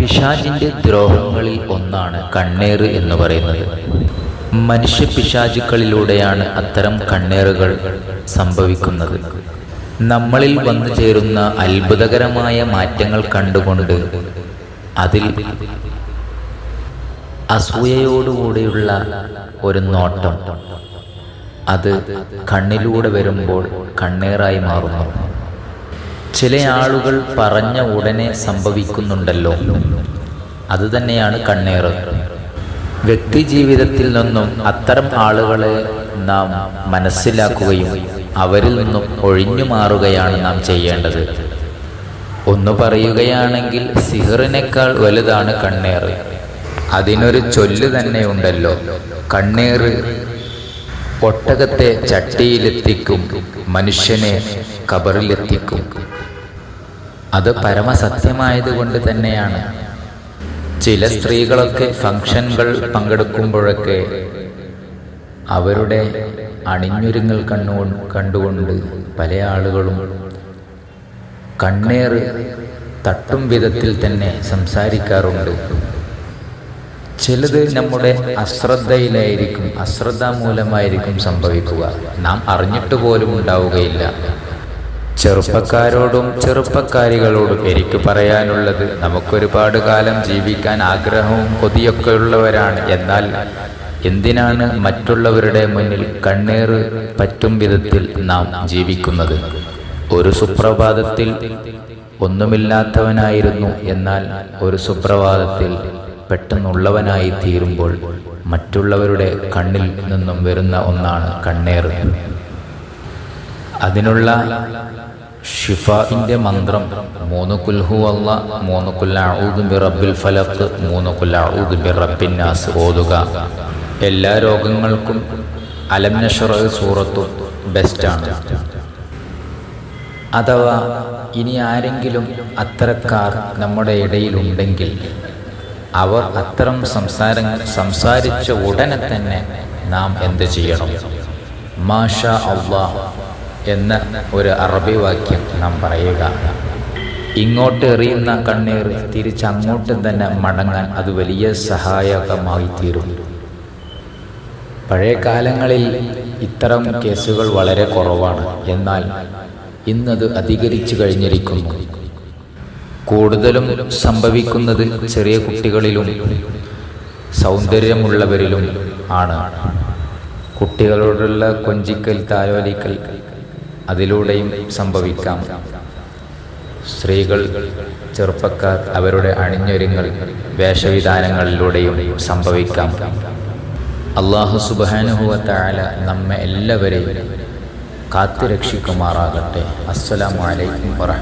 പിശാചിന്റെ ദ്രോഹങ്ങളിൽ ഒന്നാണ് കണ്ണേറ് എന്ന് പറയുന്നത്. മനുഷ്യ പിശാചുക്കളിലൂടെയാണ് അത്തരം കണ്ണേറുകൾ സംഭവിക്കുന്നത്. നമ്മളിൽ വന്നു ചേരുന്ന അത്ഭുതകരമായ മാറ്റങ്ങൾ കണ്ടുകൊണ്ട് അതിൽ അസൂയയോടുകൂടിയുള്ള ഒരു നോട്ടം. അത് കണ്ണിലൂടെ വരുമ്പോൾ കണ്ണേറായി മാറുന്നു. ചില ആളുകൾ പറഞ്ഞ ഉടനെ സംഭവിക്കുന്നുണ്ടല്ലോ. അതുതന്നെയാണ് കണ്ണേറ്. വ്യക്തി ജീവിതത്തിൽ നിന്നും അത്തരം ആളുകളെ നാം മനസ്സിലാക്കുകയും അവരിൽ നിന്നും ഒഴിഞ്ഞു മാറുകയാണ് നാം ചെയ്യേണ്ടത്. ഒന്ന് പറയുകയാണെങ്കിൽ സിഹറിനേക്കാൾ വലുതാണ് കണ്ണേറ്. അതിനൊരു ചൊല്ല് തന്നെയുണ്ടല്ലോ കണ്ണേറ് ഒട്ടകത്തെ ചട്ടിയിലെത്തിക്കും മനുഷ്യനെ കബറിലെത്തിക്കും. അത് പരമസത്യമായതുകൊണ്ട് തന്നെയാണ്. ചില സ്ത്രീകളൊക്കെ ഫംഗ്ഷനുകൾ പങ്കെടുക്കുമ്പോഴൊക്കെ അവരുടെ അണിഞ്ഞൊരുങ്ങൽ കണ്ണു കണ്ടുകൊണ്ട് പല ആളുകളും കണ്ണേറ് തട്ടും വിധത്തിൽ തന്നെ സംസാരിക്കാറുണ്ട്. ചിലത് നമ്മുടെ അശ്രദ്ധയിലായിരിക്കും അശ്രദ്ധ മൂലമായിരിക്കും സംഭവിക്കുക. നാം അറിഞ്ഞിട്ട് പോലും ഉണ്ടാവുകയില്ല. ചെറുപ്പക്കാരോടും ചെറുപ്പക്കാരികളോടും എനിക്ക് പറയാനുള്ളത് നമുക്കൊരുപാട് കാലം ജീവിക്കാൻ ആഗ്രഹവും കൊതിയൊക്കെ ഉള്ളവരാണ് എന്നാൽ എന്തിനാണ് മറ്റുള്ളവരുടെ മുന്നിൽ കണ്ണേർ പറ്റും വിധത്തിൽ നാം ജീവിക്കുന്നത്? ഒരു സുപ്രഭാതത്തിൽ ഒന്നുമില്ലാത്തവനായിരുന്നു. എന്നാൽ ഒരു സുപ്രഭാതത്തിൽ പെട്ടെന്നുള്ളവനായി തീരുമ്പോൾ മറ്റുള്ളവരുടെ കണ്ണിൽ നിന്നും വരുന്ന ഒന്നാണ് കണ്ണേറ്. അതിനുള്ള ഷിഫാഇന്റെ മന്ത്രം മൂന്ന് കുൽഹു അല്ല മൂന്ന് കുല്ലൂദ് ബി റബ്ബിൽ ഫലഖ് മൂന്ന് കുല്ലൂദ് ബി റബ്ബിൻ നാസ് ഓതുക. എല്ലാ രോഗങ്ങൾക്കും അലം സൂറത്തും ബെസ്റ്റാണ് അഥവാ ഇനി ആരെങ്കിലും അത്തരക്കാർ നമ്മുടെ ഇടയിലുണ്ടെങ്കിൽ അവർ അത്തരം സംസാര സംസാരിച്ച ഉടനെ തന്നെ നാം എന്ത് ചെയ്യണം? മാഷ അള്ളാഹ് എന്ന ഒരു അറബി വാക്യം നാം പറയുക. ഇങ്ങോട്ട് എറിയുന്ന കണ്ണീർ തിരിച്ച് അങ്ങോട്ട് തന്നെ മടങ്ങാൻ അത് വലിയ സഹായകമായി തീരും പഴയ കാലങ്ങളിൽ ഇത്തരം കേസുകൾ വളരെ കുറവാണ്. എന്നാൽ ഇന്നത് അധികരിച്ചു കഴിഞ്ഞിരിക്കുന്നു. കൂടുതലും സംഭവിക്കുന്നത് ചെറിയ കുട്ടികളിലും സൗന്ദര്യമുള്ളവരിലും ആണ്. കുട്ടികളോടുള്ള കൊഞ്ചിക്കൽ താലോലിക്കൽ അതിലൂടെയും സംഭവിക്കാം. സ്ത്രീകൾ ചെറുപ്പക്കാർ അവരുടെ അണിഞ്ഞൊരുങ്ങൽ വേഷവിധാനങ്ങളിലൂടെയും സംഭവിക്കാം. അള്ളാഹു സുബാനുഭവത്തായ നമ്മെ എല്ലാവരെയും കാത്തുരക്ഷിക്കുമാറാകട്ടെ. അസ്സലാമലൈക്കും വറഹ